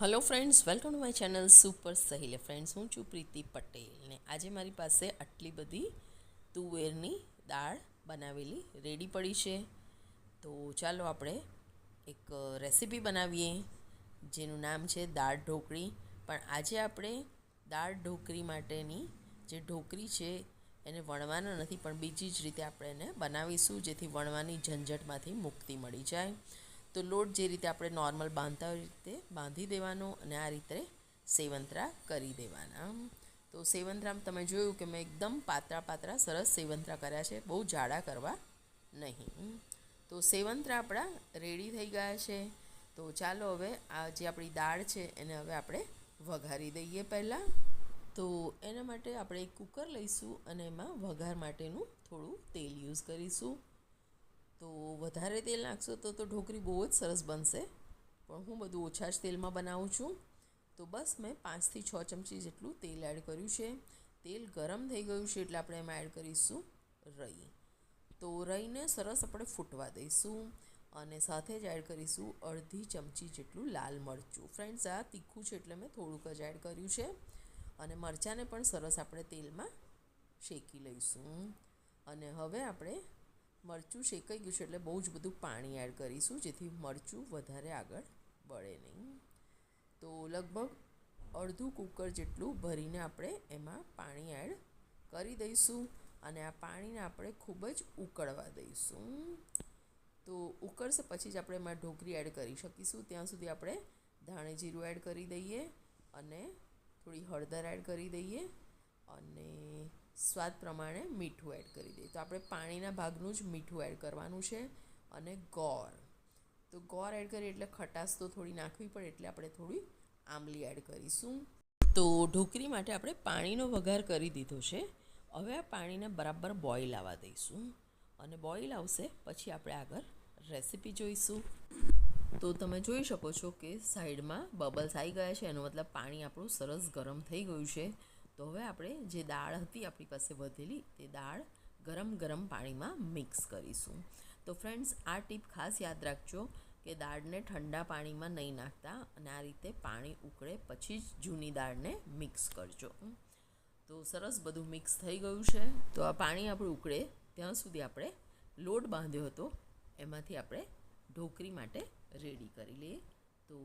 Hello friends welcome to my channel super સહીલે friends હું છું પ્રીતિ પટેલ ને આજે મારી પાસે આટલી બધી તુવેરની દાળ બનાવેલી રેડી પડી છે. તો ચાલો આપણે એક રેસીપી બનાવીએ, જેનું નામ છે દાળ ઢોકળી. પણ આજે આપણે દાળ ઢોકળી માટેની જે ઢોકળી છે, એને વણવાના નથી, પણ બીજી જ રીતે આપણે એને બનાવીશું, જેથી વણવાની ઝંઝટમાંથી મુક્તિ મળી જાય. તો લોટ જે રીતે આપણે નોર્મલ બાંધતા હોય રીતે બાંધી દેવાનો અને આ રીતે સેવંતરા કરી દેવાના. તો સેવંતરામ તમે જોયું કે મેં એકદમ પાતળા પાતળા સરસ સેવંતરા કર્યા છે, બહુ જાડા કરવા નહીં. તો સેવંતરા આપણા રેડી થઈ ગયા છે. તો ચાલો હવે આ જે આપણી દાળ છે એને હવે આપણે વઘારી દઈએ પહેલાં. તો એના માટે આપણે એક કુકર લઈશું અને એમાં વઘાર માટેનું થોડું તેલ યુઝ કરીશું. તો વધારે તેલ નાખશો તો તો ઢોકળી બહુ જ સરસ બનશે. પણ હું બધું ઓછા જ તેલમાં બનાવું છું. તો બસ મેં પાંચથી છ ચમચી જેટલું તેલ એડ કર્યું છે. તેલ ગરમ થઈ ગયું છે એટલે આપણે એમાં એડ કરીશું રઈ. તો રઈને સરસ આપણે ફૂટવા દઈશું અને સાથે જ એડ કરીશું અડધી ચમચી જેટલું લાલ મરચું. ફ્રેન્ડ્સ, આ તીખું છે એટલે મેં થોડુંક જ એડ કર્યું છે. અને મરચાંને પણ સરસ આપણે તેલમાં શેકી લઈશું. અને હવે આપણે મરચું શેકાઈ ગયું છે એટલે બહુ જ બધું પાણી એડ કરીશું, જેથી મરચું વધારે આગળ બળે નહીં. તો લગભગ અડધું કુકર જેટલું ભરીને આપણે એમાં પાણી એડ કરી દઈશું અને આ પાણીને આપણે ખૂબ જ ઉકળવા દઈશું. તો ઉકળશે પછી જ આપણે એમાં ઢોકળી એડ કરી શકીશું. ત્યાં સુધી આપણે ધાણે જીરું એડ કરી દઈએ અને થોડી હળદર એડ કરી દઈએ અને સ્વાદ પ્રમાણે મીઠું એડ કરી દઈએ. તો આપણે પાણીના ભાગનું જ મીઠું એડ કરવાનું છે અને ગોળ. તો ગોળ એડ કરીએ એટલે ખટાશ તો થોડી નાખવી પડે એટલે આપણે થોડી આંબલી એડ કરીશું. તો ઢોકરી માટે આપણે પાણીનો વઘાર કરી દીધો છે. હવે આ પાણીને બરાબર બોઇલ આવવા દઈશું અને બોઇલ આવશે પછી આપણે આગળ રેસીપી જોઈશું. તો તમે જોઈ શકો છો કે સાઈડમાં બબલ્સ આવી ગયા છે. એનો મતલબ પાણી આપણું સરસ ગરમ થઈ ગયું છે. તો હવે આપણે જે દાળ હતી આપણી પાસે વધેલી, તે દાળ ગરમ ગરમ પાણીમાં મિક્સ કરીશું. તો ફ્રેન્ડ્સ, આ ટીપ ખાસ યાદ રાખજો કે દાળને ઠંડા પાણીમાં નહીં નાખતા અને આ રીતે પાણી ઉકળે પછી જ જૂની દાળને મિક્સ કરજો. તો સરસ બધું મિક્સ થઈ ગયું છે. તો આ પાણી આપણું ઉકળે. ત્યાં સુધી આપણે લોટ બાંધ્યો હતો. એમાંથી આપણે ઢોકરી માટે રેડી કરી લઈએ. તો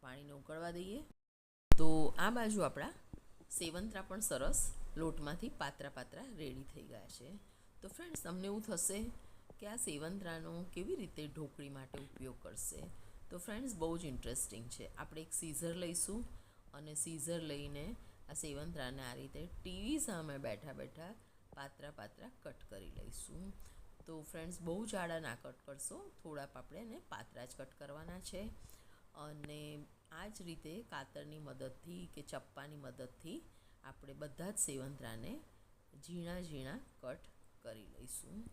પાણીને ઉકળવા દઈએ. તો આ બાજુ આપણા સેવંતરા પણ સરસ લોટમાંથી પાત્રા પાત્રા રેડી થઈ ગયા છે. તો ફ્રેન્ડ્સ તમને એવું થશે કે આ સેવંતરાનો કેવી રીતે ઢોકળી માટે ઉપયોગ કરશે? તો ફ્રેન્ડ્સ બહુ જ ઇન્ટરેસ્ટિંગ છે. આપણે એક સીઝર લઈશું અને સીઝર લઈને આ સેવંતરાને આ રીતે ટીવી સામે બેઠા બેઠા પાત્રા પાત્રા કટ કરી લઈશું. તો ફ્રેન્ડ્સ બહુ જાડા ના કટ કરશો. થોડા આપણે એને પાતરા જ કટ કરવાના છે. અને આ જ રીતે કાતરની મદદથી કે ચપ્પાની મદદથી આપણે બધા જ સેવંતરાને ઝીણા ઝીણા કટ કરી લઈશું.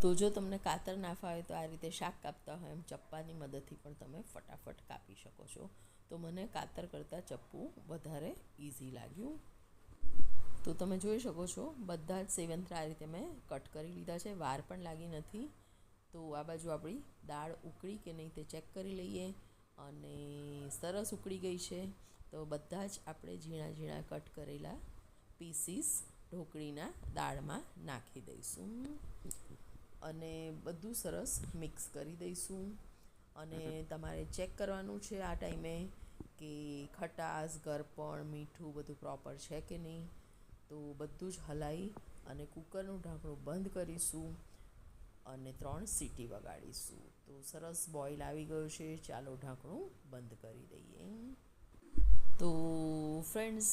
તો જો તમને કાતર ના ફાવે તો આ રીતે શાક કાપતા હોય એમ ચપ્પાની મદદથી પણ તમે ફટાફટ કાપી શકો છો. તો મને કાતર કરતાં ચપ્પું વધારે ઇઝી લાગ્યું. તો તમે જોઈ શકો છો, બધા જ સેવંતરા આ રીતે મેં કટ કરી લીધા છે. વાર પણ લાગી નથી. તો આ બાજુ આપણી દાળ ઉકળી કે નહીં તે ચેક કરી લઈએ. અને સરસ ઉકળી ગઈ છે. તો બધા જ આપણે ઝીણા ઝીણા કટ કરેલા પીસીસ ઢોકળીના દાળમાં નાખી દઈશું. અને બધું સરસ મિક્સ કરી દઈશું. અને તમારે ચેક કરવાનું છે આ ટાઈમે કે ખટાશ, ગરપણ, મીઠું બધું પ્રોપર છે કે નહીં. તો બધું જ હલાવી અને કૂકરનું ઢાંકણું બંધ કરીશું અને ત્રણ સીટી વગાડીશું. તો સરસ બોઇલ આવી ગયો છે. ચાલો ઢાંકણું બંધ કરી દઈએ. તો ફ્રેન્ડ્સ,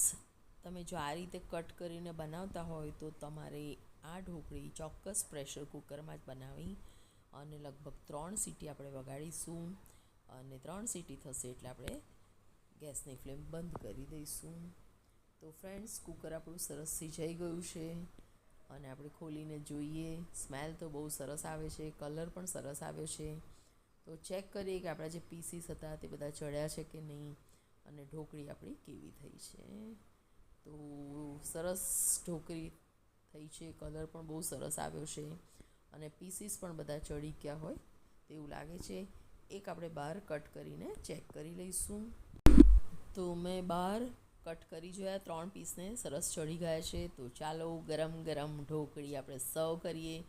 તમે જો આ રીતે કટ કરીને બનાવતા હોય તો તમારે આ ઢોકળી ચોક્કસ પ્રેશર કુકરમાં જ બનાવી અને લગભગ ત્રણ સીટી આપણે વગાડીશું અને ત્રણ સીટી થશે એટલે આપણે ગેસની ફ્લેમ બંધ કરી દઈશું. તો ફ્રેન્ડ્સ, કુકર આપણું સરસ સિજાઈ ગયું છે. અને આપણે ખોલીને જોઈએ. સ્મેલ તો બહુ સરસ આવે છે. કલર પણ સરસ આવ્યો છે. તો ચેક કરીએ કે આપણા જે પીસીસ હતા તે બધા ચડ્યા છે કે નહીં અને ઢોકળી આપણી કેવી થઈ છે. તો સરસ ઢોકળી થઈ છે. કલર પણ બહુ સરસ આવ્યો છે અને પીસીસ પણ બધા ચડી ગયા હોય તેવું લાગે છે. એક આપણે બહાર કટ કરીને ચેક કરી લઈશું. તો મેં બહાર કટ કરી જોયા, ત્રણ પીસને સરસ ચડી ગયા છે. તો ચાલો ગરમ ગરમ ઢોકળી આપણે સર્વ કરીએ.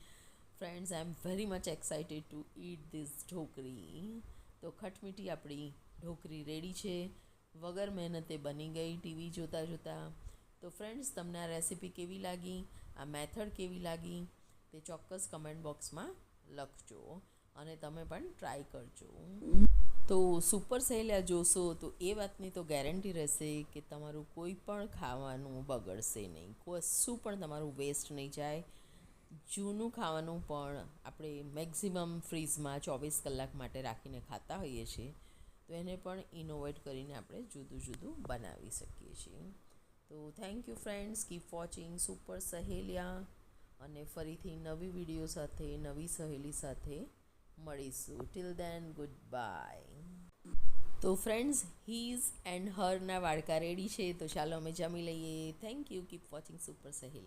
Friends I am very much excited to eat this dhokli. તો ખટમીઠી આપણી ઢોકળી રેડી છે. વગર મહેનતે બની ગઈ ટીવી જોતાં જોતાં. તો ફ્રેન્ડ્સ તમને આ રેસિપી કેવી લાગી? આ મેથડ કેવી લાગી? તે ચોક્કસ કમેન્ટ બોક્સમાં લખજો અને તમે પણ ટ્રાય કરજો. તો સુપર સહેલા જોશો તો એ વાતની તો ગેરંટી રહેશે કે તમારું કોઈ પણ ખાવાનું બગડશે નહીં. કશું પણ તમારું વેસ્ટ નહીં જાય. જૂનું ખાવાનું પણ આપણે મેક્ઝિમમ ફ્રીઝમાં ચોવીસ કલાક માટે રાખીને ખાતા હોઈએ છીએ, તો એને પણ ઇનોવેટ કરીને આપણે જુદું જુદું બનાવી શકીએ છીએ. તો thank you friends keep watching super સહેલિયા. અને ફરીથી નવી વીડિયો સાથે, નવી સહેલી સાથે મળીશું. ટિલ દેન ગુડ બાય તો ફ્રેન્ડ્સ હીઝ એન્ડ હરના વાડકા રેડી છે. તો ચાલો અમે જમી લઈએ. Thank you keep watching super સહેલિયા